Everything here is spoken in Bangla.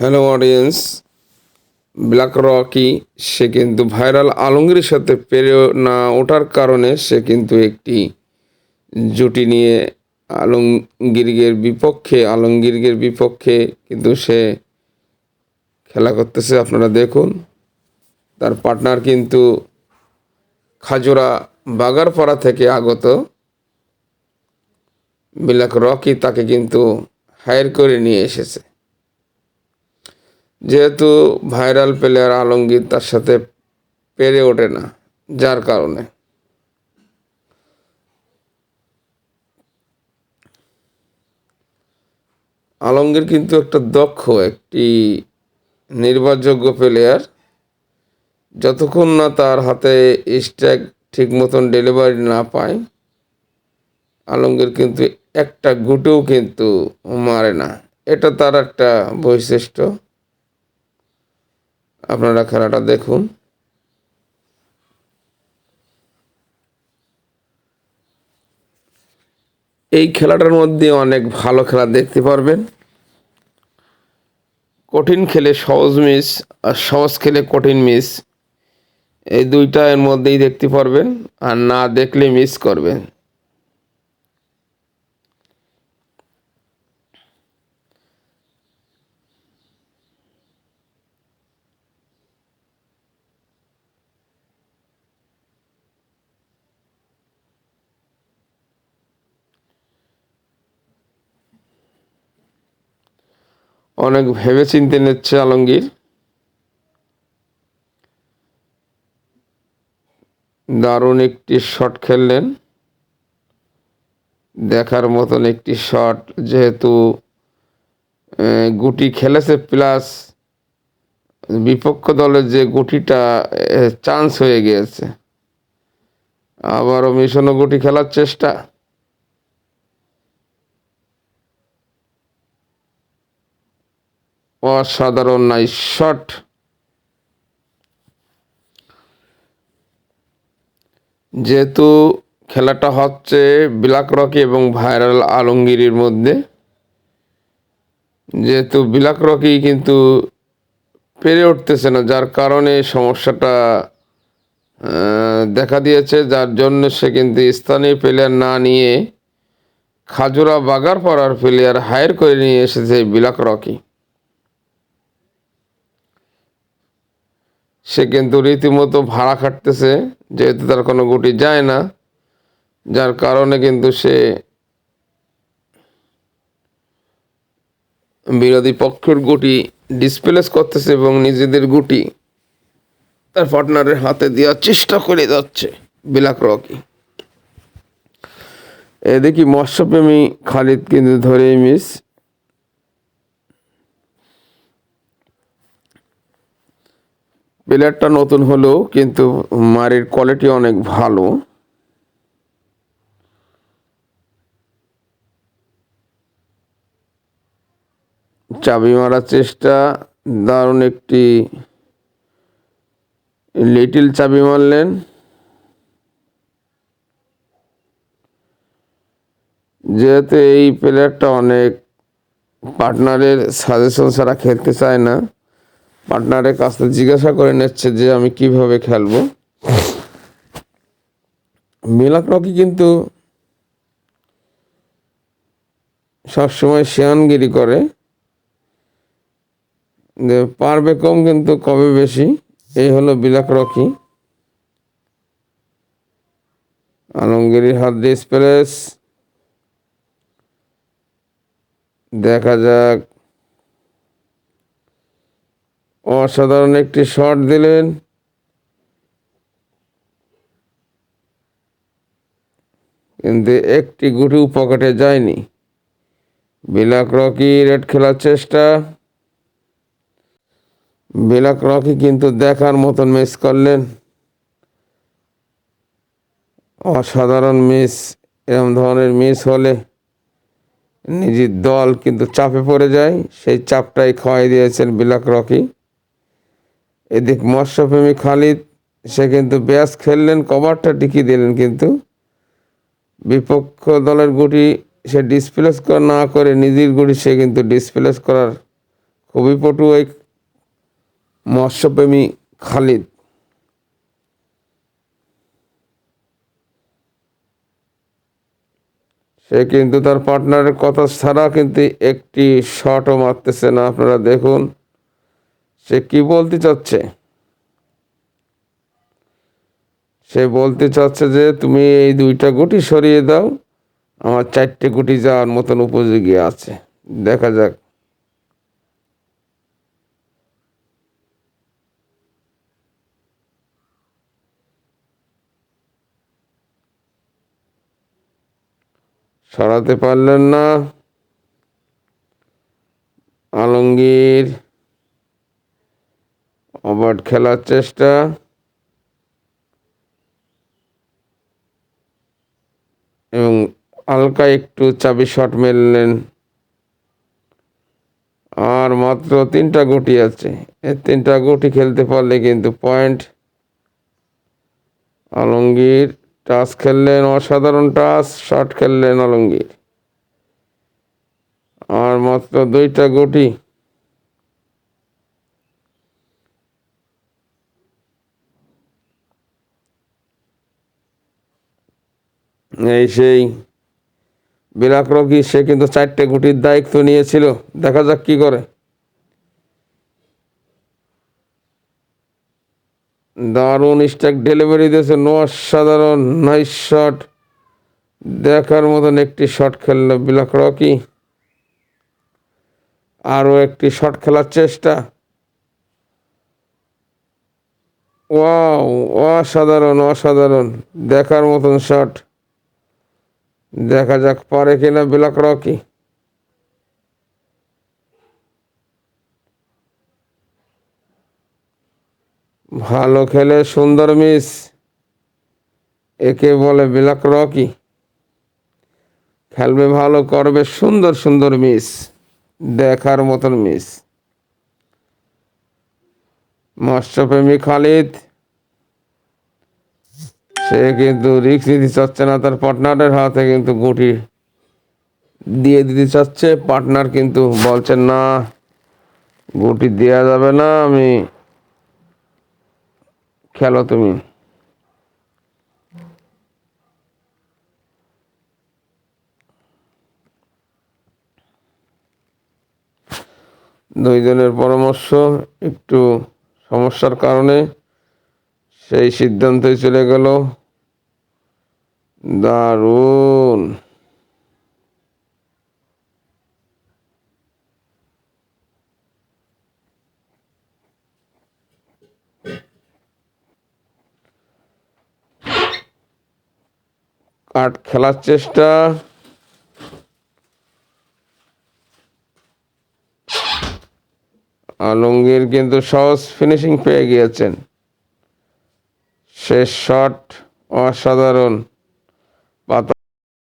হ্যালো অডিয়েন্স ব্ল্যাক রকি সে কিন্তু ভাইরাল আলমগীরের সাথে পেরে না ওঠার কারণে সে কিন্তু একটি জুটি নিয়ে আলমগীরের বিপক্ষে আলমগীরের বিপক্ষে কিন্তু সে খেলা করতেছে। আপনারা দেখুন, তার পার্টনার কিন্তু খাজুরা বাগারপাড়া থেকে আগত। ব্ল্যাক রকি তাকে কিন্তু হায়ার করে নিয়ে এসেছে। যেহেতু ভাইরাল প্লেয়ার আলমগীর তার সাথে পেরে ওঠে না, যার কারণে। আলমগীর কিন্তু একটা দক্ষ একটি নির্ভরযোগ্য প্লেয়ার। যতক্ষণ না তার হাতে স্ট্যাক ঠিক মতন ডেলিভারি না পায়, আলমগীর কিন্তু একটা গুটেও কিন্তু মারে না। এটা তার একটা বৈশিষ্ট্য। আপনারা খেলাটা দেখুন। এই খেলাটার মধ্যে অনেক ভালো খেলা দেখতে পারবেন। কঠিন খেলে সহজ মিস, আর সহজ খেলে কঠিন মিস, এই দুইটা এর মধ্যেই দেখতে পারবেন, আর না দেখলে মিস করবেন। অনেক ভেবে চিনতে নিচ্ছে আলমগীর। দারুণ একটি শট খেললেন। দেখার মতন একটি শট যেহেতু গুটি খেলেছে প্লাস বিপক্ষ দলের যে গুটিটা চান্স হয়ে গিয়েছে। আবারও মিশনও গুটি খেলার চেষ্টা। অসাধারণ নাইস শট যেহেতু খেলাটা হচ্ছে ব্ল্যাক রকি এবং ভাইরাল আলমগীরের মধ্যে, যেহেতু ব্ল্যাক রকি কিন্তু পেরে উঠতেছে না, যার কারণে সমস্যাটা দেখা দিয়েছে। যার জন্য সে কিন্তু স্থানীয় প্লেয়ার না নিয়ে খাজুরা বাগার পাড়ার প্লেয়ার হায়ার করে নিয়ে এসেছে ব্ল্যাক রকি। সে কিন্তু রীতিমতো ভাড়া খাটতেছে, যেহেতু তার কোনো গুটি যায় না, যার কারণে কিন্তু সে বিরোধী পক্ষের গুটি ডিসপ্লেস করতেছে এবং নিজেদের গুটি তার পার্টনারের হাতে দেওয়ার চেষ্টা করে যাচ্ছে বিলাক রকি। এদিকে মৎস্যপ্রেমী খালিদ কিন্তু ধরেই মিস প্লেয়ারটা নতুন হলেও কিন্তু মারির কোয়ালিটি অনেক ভালো। চাবি মারার চেষ্টা, দারুণ একটি লিটিল চাবি মারলেন। যেহেতু এই প্লেয়ারটা অনেক পার্টনারের সাজেশন ছাড়া খেলতে চায় না। পার্টনারের কাছ জিজ্ঞাসা করে নিচ্ছে যে আমি কীভাবে খেলব। মিলাক রকি কিন্তু সবসময় শেয়ানগিরি করে। যে পারবে কম কিন্তু কবে বেশি, এই হলো বিলাক রকি। আলমগিরির হাত দিয়ে স্প্রেস। দেখা যাক অসাধারণ একটি শট দিলেন। কিন্তু একটি গুটি পকেটে যায়নি। বিলাক রকি রেড খেলার চেষ্টা। বিলাক রকি কিন্তু দেখার মতন মিস করলেন। অসাধারণ মিস এরকম ধরনের মিস হলে নিজের দল কিন্তু চাপে পড়ে যায়। সেই চাপটাই খাওয়াই দিয়েছেন বিলাক রকি। এদিক মৎস্যপ্রেমী খালিদ, সে কিন্তু ব্যাস খেললেন, কভারটা টিকিয়ে দিলেন কিন্তু। বিপক্ষ দলের গুটি সে ডিসপ্লেস না করে নিজের গুটি সে কিন্তু ডিসপ্লেস করার খুবই পটু এই মৎস্যপ্রেমী খালিদ। সে কিন্তু তার পার্টনারের কথা ছাড়া কিন্তু একটি শটও মারতেছে না, আপনারা দেখুন। সে কি বলতে চাচ্ছে? সে বলতে চাচ্ছে যে, তুমি এই দুইটা গুটি সরিয়ে দাও। আমার চারটে গুটি যাওয়ার মতন উপযোগী আছে। দেখা যাক। সরাতে পারলেন না। আলমগীর অবার্ড খেলার চেষ্টা। এবং হালকা একটু চাবি শট মেললেন। আর মাত্র তিনটা গুটি আছে। এই তিনটা গুটি খেলতে পারলে কিন্তু পয়েন্ট। আলমগীর টাচ খেললেন, অসাধারণ টাচ, শট খেললেন আলমগীর। আর মাত্র দুইটা গুটি। এই সেই বিরাট রকি সে কিন্তু চারটে গুটির দায়িত্ব নিয়েছিল। দেখা যাক কি করে। দারুণ স্ট্যাক ডেলিভারি দিয়েছে, নো অসাধারণ, নাইস শট। দেখার মতন একটি শট খেললো বিলাক রকি আরও একটি শট খেলার চেষ্টা। ওয়াও, অসাধারণ অসাধারণ। দেখার মতন শট। দেখা যাক পারে কিনা বিলাক রকি। ভালো খেলে সুন্দর মিস। একে বলে বিলাক রকি। খেলবে ভালো, করবে সুন্দর সুন্দর মিস। দেখার মতন মিস। মৎস্যপ্রেমী খালিদ সে কিন্তু রিক্স নিতে চাচ্ছে না, তার পার্টনারের হাতে কিন্তু গুটি দিয়ে দিতে চাচ্ছে। পার্টনার কিন্তু বলছেন, না, গুটি দেওয়া যাবে না, আমি খেলো তুমি। দুইজনের পরামর্শ একটু সমস্যার কারণে সেই সিদ্ধান্তই চলে গেল। দারুণ। কাঠ খেলার চেষ্টা। আলমগীর কিন্তু সহজ ফিনিশিং পেয়ে গিয়েছেন। শেষ শট অসাধারণ। പത്ത്